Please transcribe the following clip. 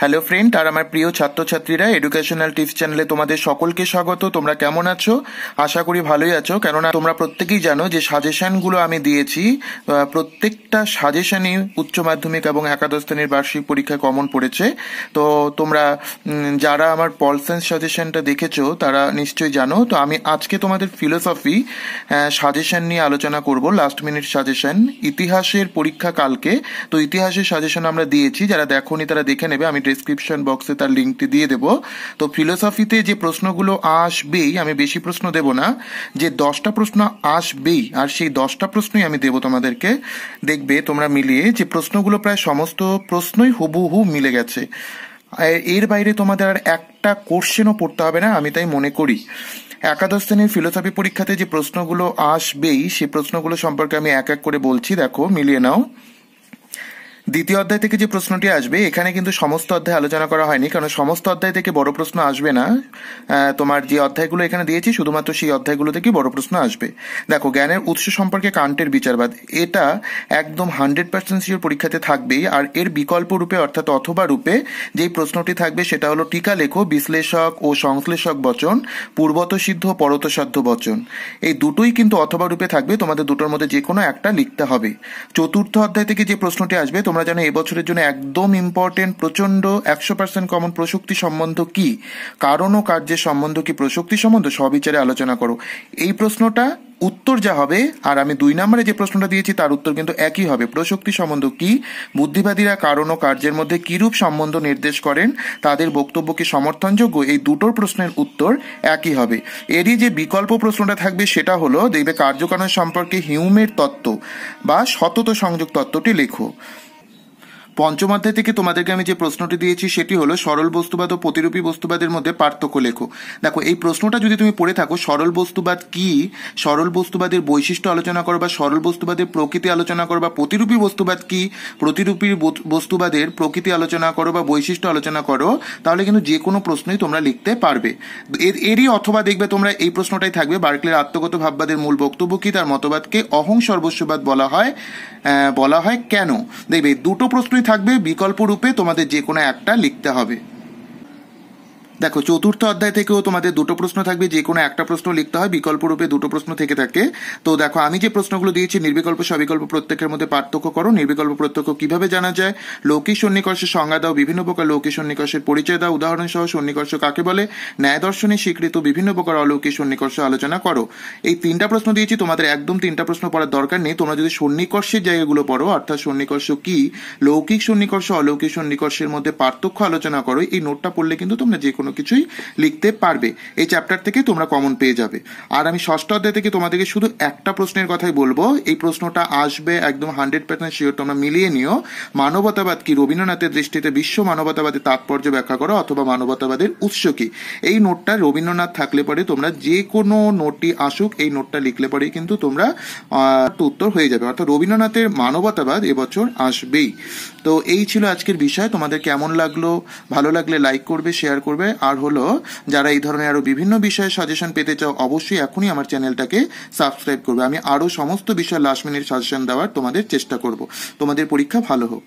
Hello friend আর আমার প্রিয় ছাত্রছাত্রীরা এডুকেশনাল টিপস চ্যানেলে তোমাদের সকলকে স্বাগত। তোমরা কেমন আছো? আশা করি ভালোই আছো। কেননা তোমরা প্রত্যেকেই জানো যে সাজেশনগুলো আমি দিয়েছি প্রত্যেকটা সাজেশনই উচ্চ মাধ্যমিক এবং একাদশ শ্রেণির বার্ষিক পরীক্ষায় কমন পড়েছে। তো তোমরা যারা আমার পলসেন্স সাজেশনটা দেখেছ, তারা নিশ্চয়ই জানো। তো আমি আজকে তোমাদের ফিলোসফি সাজেশন নিয়ে আলোচনা করব লাস্ট মিনিট সাজেশন ইতিহাসের পরীক্ষা কালকে। তো ইতিহাসের সাজেশন আমরা দিয়েছি, যারা দেখোনি তারা দেখে নেবে। আমি ডেসক্রিপশন বক্সে তার লিঙ্কটি দিয়ে দেবো। তো ফিলোসফিতে যে প্রশ্নগুলো আসবেই, আমি বেশি প্রশ্ন দেব না, যে দশটা প্রশ্ন আসবেই, আর সেই দশটা প্রশ্নই আমি দেবো তোমাদেরকে। দেখবে তোমরা মিলিয়ে যে প্রশ্নগুলো প্রায় সমস্ত প্রশ্নই হুবহু মিলে গেছে। এর বাইরে তোমাদের আর একটা কোশ্চেনও পড়তে হবে না, আমি তাই মনে করি। একাদশ শ্রেণির ফিলোসফি পরীক্ষাতে যে প্রশ্নগুলো আসবেই সেই প্রশ্নগুলো সম্পর্কে আমি এক এক করে বলছি, দেখো, মিলিয়ে নাও। দ্বিতীয় অধ্যায় থেকে যে প্রশ্নটি আসবে, এখানে কিন্তু সমস্ত অধ্যায় আলোচনা করা হয়নি, কারণ সমস্ত অধ্যায় থেকে বড় প্রশ্ন আসবে না। তোমার যে অধ্যায়গুলো এখানে দিয়েছি, শুধুমাত্র সেই অধ্যায়গুলো থেকেই বড় প্রশ্ন আসবে। দেখো, জ্ঞানের উৎস সম্পর্কে কান্টের বিচারবাদ, এটা একদম হান্ড্রেড পার্সেন্ট সিওর পরীক্ষাতে থাকবেই, আর এর বিকল্প রূপে, অর্থাৎ অথবা রূপে, যেই প্রশ্নটি থাকবে, সেটা হলো টিকা লেখো, বিশ্লেষক ও সংশ্লেষক বচন, পূর্বত সিদ্ধ পরতসাধ্য বচন। এই দুটোই কিন্তু অথবা রূপে থাকবে, তোমাদের দুটোর মধ্যে যে কোনো একটা লিখতে হবে। চতুর্থ অধ্যায় থেকে যে প্রশ্নটি আসবে তোমরা জানো এবছরের জন্য একদম ইম্পর্টেন্ট প্রচণ্ড একশো পার্সেন্ট কমন প্রসক্তি সম্বন্ধ কি? কারণ ও কার্যের সম্বন্ধ কি প্রসক্তি সম্বন্ধ সবিচারে আলোচনা করো। এই প্রশ্নটা উত্তর যা হবে, আর আমি দুই নম্বরে যে প্রশ্নটা দিয়েছি তার উত্তর কিন্তু একই হবে। প্রসক্তি সম্বন্ধ কি? বুদ্ধিবাদীরা কারণ ও কার্যের মধ্যে কিরূপ সম্বন্ধ নির্দেশ করেন? তাদের বক্তব্য কি সমর্থনযোগ্য? এই দুটোর প্রশ্নের উত্তর একই হবে। এরই যে বিকল্প প্রশ্নটা থাকবে সেটা হলো, দেখবে কার্যকারণ সম্পর্কে হিউমের তত্ত্ব বা সতত সংযোগ তত্ত্বটি লেখো। পঞ্চম অধ্যায় থেকে তোমাদেরকে আমি যে প্রশ্নটি দিয়েছি, সেটি হলো সরল বস্তুবাদ ও প্রতিরূপী বস্তুবাদের মধ্যে পার্থক্য লেখো। দেখো, এই প্রশ্নটা যদি তুমি পড়ে থাকো, সরল বস্তুবাদ কি? সরল বস্তুবাদের বৈশিষ্ট্য আলোচনা করো বা সরল বস্তুবাদের প্রকৃতি আলোচনা করো বা প্রতিরূপী বস্তুবাদ কি? প্রতিরূপী বস্তুবাদের প্রকৃতি আলোচনা করো বা বৈশিষ্ট্য আলোচনা করো, তাহলে কিন্তু যে কোনো প্রশ্নই তোমরা লিখতে পারবে। এর, এরই অথবা দেখবে তোমরা এই প্রশ্নটাই থাকবে, বার্কলের আত্মগত ভাববাদের মূল বক্তব্য কি, তার মতবাদকে অহং সর্বস্ববাদ বলা হয় বলা হয় কেন? দেখবে দুটো প্রশ্নই থাকবে বিকল্প রূপে তোমাদের যে কোনো একটা লিখতে হবে। দেখো, চতুর্থ অধ্যায় থেকেও তোমাদের দুটো প্রশ্ন থাকবে, যে কোনো একটা প্রশ্ন লিখতে হয়, বিকল্প রূপে দুটো প্রশ্ন থেকে থাকে। তো দেখো, আমি যে প্রশ্নগুলো দিয়েছি, নির্বিকল্প, সবিকল্প প্রত্যেকের মধ্যে পার্থক্য করো। নির্বিকল্প প্রত্যক্ষ কীভাবে জানা যায়? লৌকিক সন্নিকর্ষের সংজ্ঞা দাও বিভিন্ন প্রকার লৌকিক সন্নিকর্ষের পরিচয় দাও। উদাহরণ সহ সন্নিকর্ষ কাকে বলে? ন্যায় দর্শনে স্বীকৃত বিভিন্ন প্রকার অলৌকিক সন্নিকর্ষ আলোচনা করো। এই তিনটা প্রশ্ন দিয়েছি, তোমাদের একদম তিনটা প্রশ্ন পড়ার দরকার নেই। তোমরা যদি সন্নিকর্ষের জায়গাগুলো পড়ো, অর্থাৎ সন্নিকর্ষ কি, লৌকিক সন্নিকর্ষ, অলৌকিক সন্নিকর্ষের মধ্যে পার্থক্য আলোচনা করো, এই নোটটা পড়লে কিন্তু তোমরা যে কোনো কিছুই লিখতে পারবে। এই চ্যাপ্টার থেকে তোমরা কমন পেয়ে যাবে। আর আমি ষষ্ঠ অধ্যায় থেকে তোমাদেরকে শুধু একটা প্রশ্নের কথাই বলব। এই প্রশ্নটা আসবে একদম হান্ড্রেড পার্সেন্ট শিওর তোমরা মিলিয়ে নিও। মানবতাবাদ কি? রবীন্দ্রনাথের দৃষ্টিতে বিশ্ব মানবতাবাদের তাৎপর্য ব্যাখ্যা করো অথবা মানবতাবাদের উৎস কি? এই নোটটা রবীন্দ্রনাথ থাকলে পরে তোমরা যে কোনো নোটটি আসুক, এই নোটটা লিখলে পরেই কিন্তু তোমরা উত্তর হয়ে যাবে। অর্থাৎ রবীন্দ্রনাথের মানবতাবাদ এবছর আসবেই। তো এই ছিল আজকের বিষয়। তোমাদের কেমন লাগল? ভালো লাগলে লাইক করবে শেয়ার করবে। আর হলো, যারা এই ধরনের আরও বিভিন্ন বিষয়ে সাজেশন পেতে চাও, অবশ্যই এখনই আমার চ্যানেলটাকে সাবস্ক্রাইব করবে। আমি আরও সমস্ত বিষয়ে লাস্ট মিনিট সাজেশন দেওয়ার তোমাদের চেষ্টা করব। তোমাদের পরীক্ষা ভালো হোক।